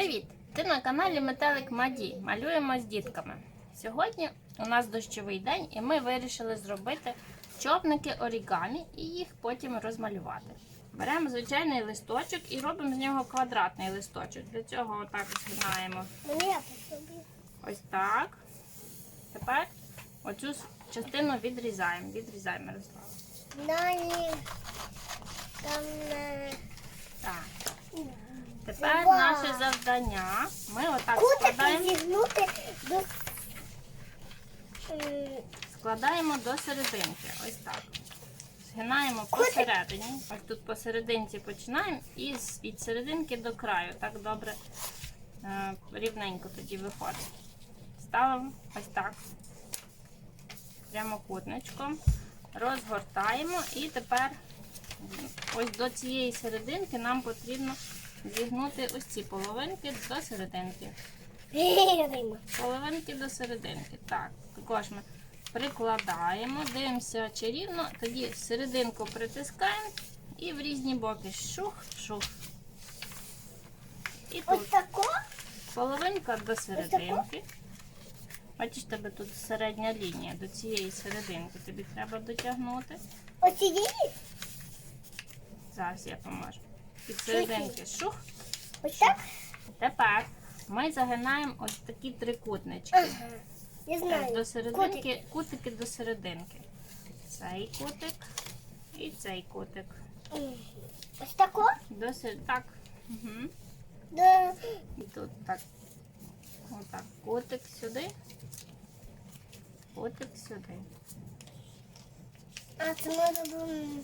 Привіт! Ти на каналі Метелик Маді. Малюємо з дітками. Сьогодні у нас дощовий день, і ми вирішили зробити човники орігамі і їх потім розмалювати. Беремо звичайний листочок і робимо з нього квадратний листочок. Для цього отак згинаємо ось так. Тепер оцю частину відрізаємо. Відрізаємо Мирослава. Нані. Там Так. Тепер Вау. наше завдання. Ми отак кутики складаємо. зігнути до М, Складаємо до серединки. Ось так. Згинаємо посередині. Ось тут посерединці починаємо і з- від серединки до краю. Так добре е, рівненько тоді виходить. Ставимо ось так. Прямокутничком. Розгортаємо і тепер м, ось до цієї серединки нам потрібно зігнути ось ці половинки до серединки. Половинки до серединки. Так, також ми прикладаємо, дивимося чи рівно, тоді серединку притискаємо і в різні боки шух-шух. І тут тако. половинка до серединки. Бачиш, тебе тут середня лінія до цієї серединки. Тобі треба дотягнути. Ось цієї. Зараз я поможу. Від серединки шух. Ось так. Тепер ми загинаємо ось такі трикутнички. Ага. Я знаю. до серединки, кутики до серединки. Цей кутик і цей кутик. Ось тако. До сер... Так. Угу. До... І тут так. Отак. Кутик сюди. Кутик сюди. А це ми робимо.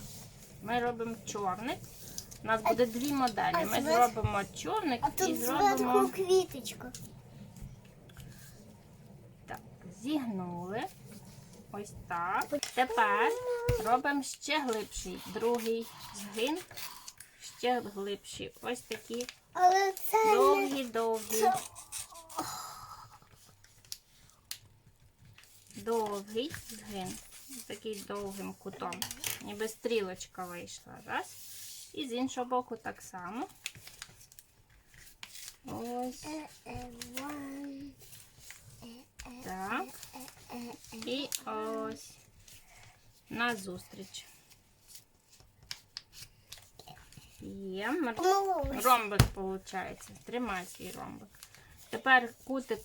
Ми робимо човник. У нас буде дві моделі. Ми зробимо човник А і тут зробимо зверху квіточку. так. Зігнули. Ось так. Тепер робимо ще глибший. Другий згин. Ще глибші. Ось такі Але це не... довгі-довгі. Довгий згин. Такий довгим кутом. Ніби стрілочка вийшла. Раз. І з іншого боку так само. Ось Е, е, ван. так. І ось. Назустріч. Є. Ромбик виходить. Тримай свій ромбик. Тепер кутик,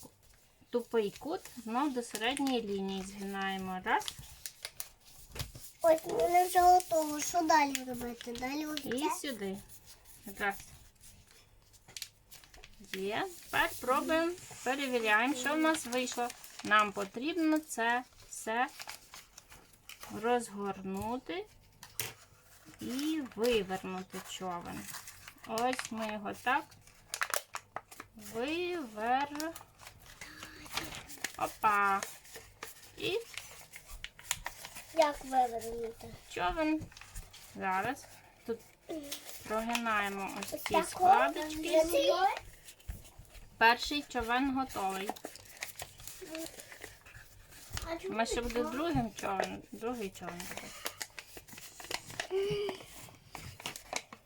тупий кут, знов до середньої лінії згинаємо. Раз. Ось мене вже готово. Що далі робити? Далі І сюди. Раз. Є. Тепер пробуємо, перевіряємо, що в нас вийшло. Нам потрібно це все розгорнути і вивернути човен. Ось ми його так вивер. Опа. І Як вивернути? човен. Зараз. Тут прогинаємо ось ці складочки. Перший човен готовий. Ми ще буде другим човен. Другий човен.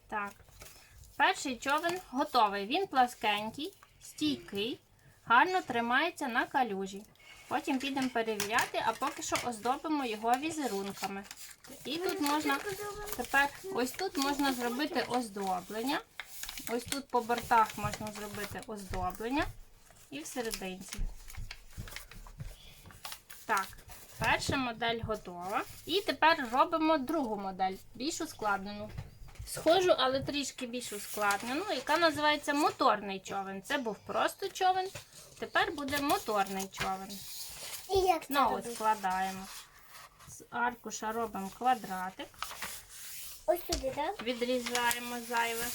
Так. Перший човен готовий. Він пласкенький, стійкий, гарно тримається на калюжі. Потім підемо перевіряти, а поки що оздобимо його візерунками. І тут можна тепер ось тут можна зробити оздоблення. Ось тут по бортах можна зробити оздоблення і в серединці. Так, перша модель готова. І тепер робимо другу модель, більш ускладнену. Схожу, але трішки більш ускладнену, яка називається моторний човен. Це був просто човен, тепер буде моторний човен. І як це Знову робити? складаємо. З аркуша робимо квадратик, Ось сюди, так? відрізаємо зайве.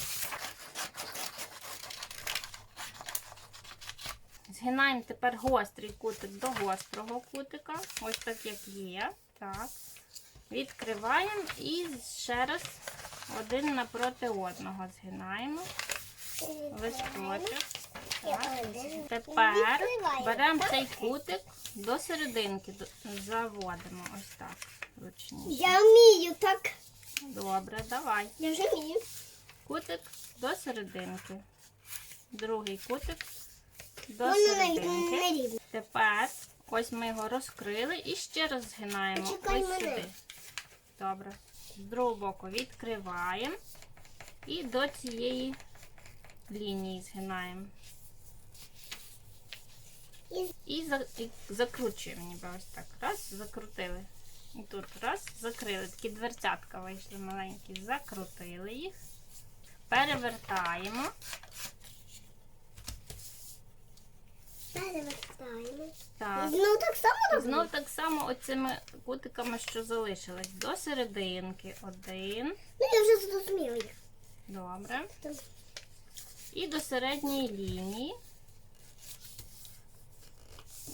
Згинаємо тепер гострий кутик до гострого кутика. Ось так, як є. Так. Відкриваємо і ще раз один напроти одного згинаємо. Листочок. Так. Тепер беремо цей кутик до серединки, заводимо ось так. Ручніше. Я вмію так. Добре, давай. Я вже вмію. Кутик до серединки. другий кутик до серединки. Тепер ось ми його розкрили і ще раз згинаємо ось сюди. Добре. З другого боку відкриваємо і до цієї лінії згинаємо. І І, за, і закручуємо ніби ось так. Раз, закрутили. І тут раз, закрили. Такі дверцятка вийшли маленькі. Закрутили їх. Перевертаємо. Перевертаємо. Так. І знову так само робимо? знов так само оцими кутиками, що залишились. До серединки. Один. Ну, я вже зрозуміла їх. Добре. І до середньої лінії.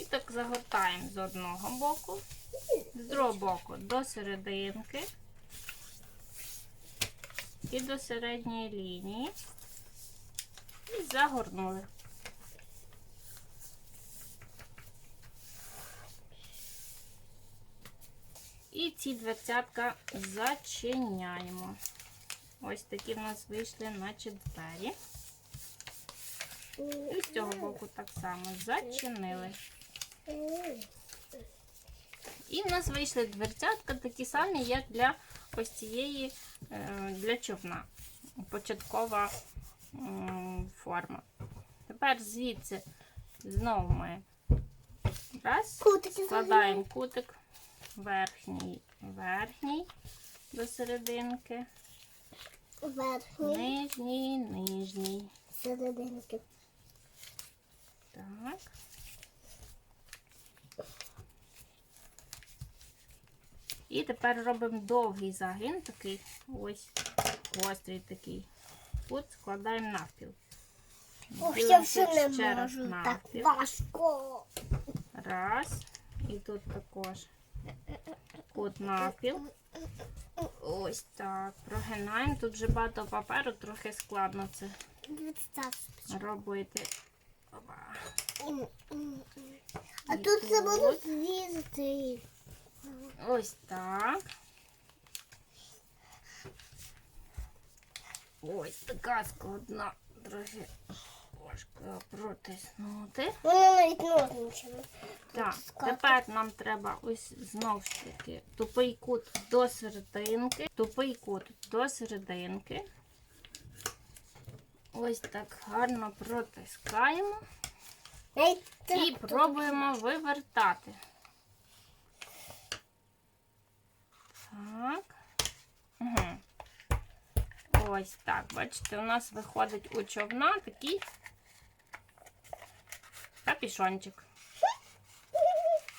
І так загортаємо з одного боку, з другого боку до серединки. І до середньої лінії. І загорнули. І ці дверцятка зачиняємо. Ось такі в нас вийшли, наче двері. І з цього боку так само зачинили. І в нас вийшли дверцятка такі самі, як для ось цієї е, для човна. Початкова форма. Тепер звідси знову ми раз, складаємо кутик верхній, верхній до серединки, Верхній, нижній, нижній. серединки. Так. І тепер робимо довгий загин, такий ось гострий такий. Кут складаємо навпіл. Ох, я тут не можу. Так навпіл. важко. Раз. І тут також кут навпіл. Ось так. Прогинаємо. Тут вже багато паперу, трохи складно це робити. Опа. А І тут це можна зрізати. Ось так. Ось така складна, трохи важко протиснути. Воно навіть ножничами. Так, тепер нам треба ось знов ж таки тупий кут до серединки, тупий кут до серединки. Ось так гарно протискаємо і пробуємо вивертати. Так. Угу. Ось так. Бачите, у нас виходить у човна такий капішончик.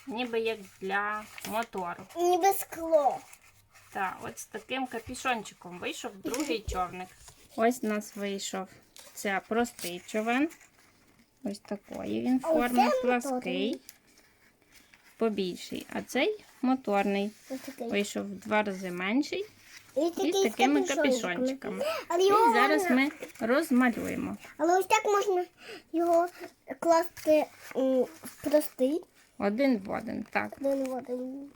Ніби як для мотору. Ніби скло. Так, от з таким капішончиком вийшов другий човник. Ось у нас вийшов це простий човен. Ось такої він форми плаский, побільший. А цей моторний. Вийшов в два рази менший І з такими капюшончиками. капішончиками. І зараз ми розмалюємо. Але ось так можна його класти простий. Один в один. Так. Один в один.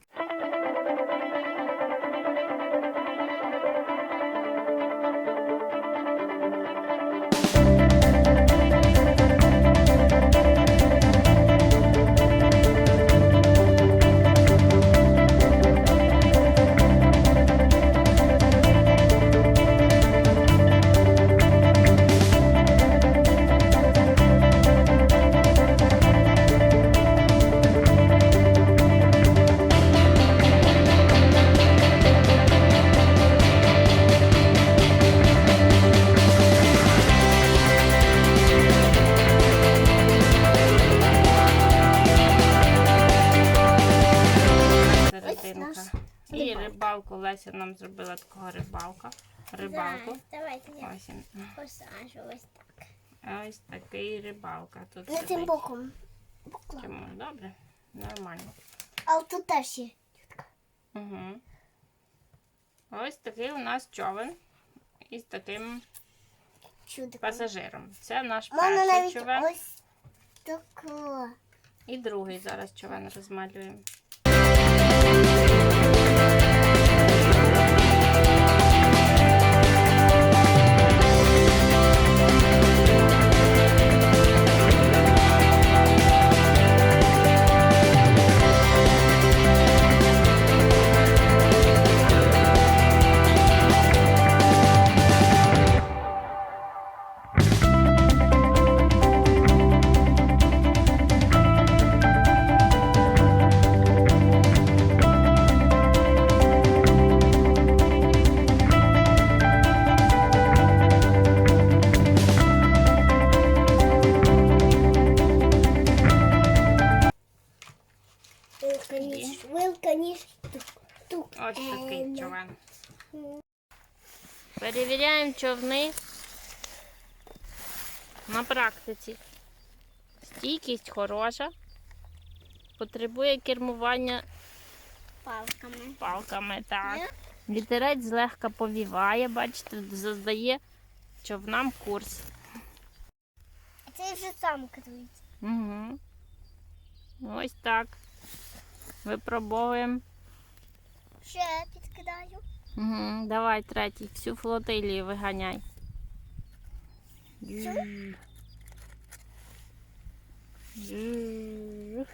Рибалку Леся нам зробила такого рибалка. Рибалку. Давайте я Ось він. посажу ось так. Ось такий рибалка. Тут цим сидить. боком. Чому? Добре? Нормально. А тут теж є. Угу. Ось такий у нас човен із таким Чудо. пасажиром. Це наш Можна перший навіть човен. ось тако. І другий зараз човен розмалюємо. Човни на практиці. Стійкість хороша. Потребує кермування Палками. палками. Так. Е? Вітерець злегка повіває, бачите, задає човнам курс. А це вже сам керується. Угу. Ось так. Випробовуємо. Ще підкидаю. Угу. Давай третій. Всю флотилію виганяй. Всю? Жу.